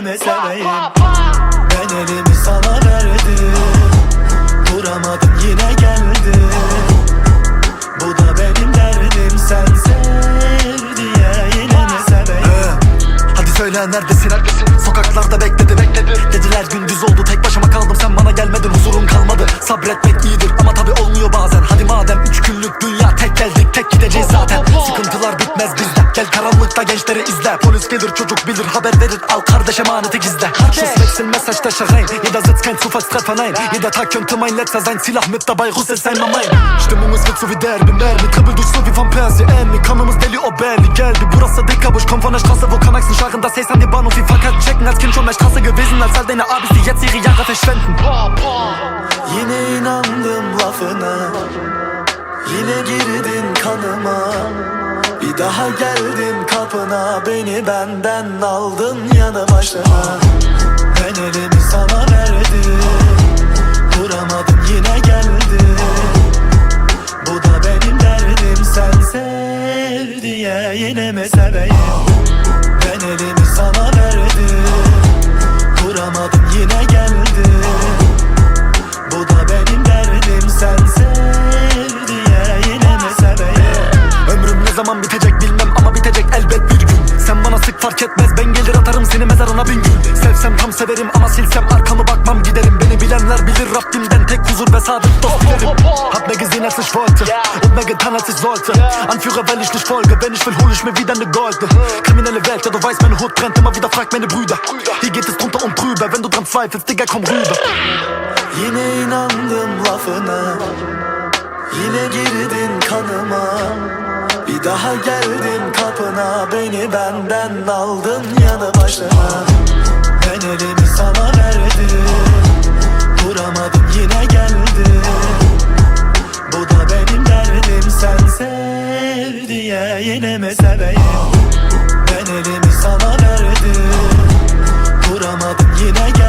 sevemez seveyim Söyle neredesin? Sokaklarda bekledi bekledi Dediler gündüz oldu. Tek başıma kaldım. Sen bana gelmedin. Huzurum kalmadı. Sabretmek iyidir. Ama tabi olmuyor bazen. Hadi madem üç günlük dünya tek geldik tek gideceğiz zaten. Sıkıntılar bitmez bizde. Gel karanlıkta gençleri izle. Polis gelir çocuk bilir. Haber verir. Al kardeş emaneti gizle. Schluss wechseln Messerstecher rein Jeder sitzt kein Zufallstreffer nein Jeder Tag könnte mein letzter sein Silah mit dabei Russ ist einmal mein Stimmung ist wird so wie derbi Mermi. Kribbel durch so wie von Persi Emmy Kanımız deli o belli geldi. Burası dicke ich komm von der Straße scharren Das Haze an den Bahnhof wie Fahrkart checken Als Kind schon der Straße gewesen Als all deine Abis die jetzt ihre Jahre verschwenden Yine inandım lafına. Yine girdin kanıma. Bir daha geldim kapına. Beni benden aldın yanı başına Ben elimi sana verdim. Duramadım yine geldi. Bu da benim derdim. Sen sev diye yine mi seveyim seni mezarına bin gün Sevsem tam severim ama silsem arkamı bakmam giderim. Beni bilenler bilir Rabbimden tek huzur ve sadık dost dilerim Hab mehr gesehen als ich wollte und mehr getan als ich sollte Anführer weil ich nicht folge, wenn ich will hol ich mir wieder ne Gold. Kriminelle Welt, ja du weißt meine Hut brennt. İmmer wieder frag meine Brüder. Hier geht es drunter und drüber, wenn du dran zweifelst, Digga komm rüber. Yine inandım lafına. Yine girdin kanıma. Bir daha geldim kapına Beni benden aldın yanı başına. Ben elimi sana verdim Duramadım yine geldi. Bu da benim derdim Sen sev diye yine mi seveyim? Ben elimi sana verdim Duramadım yine geldi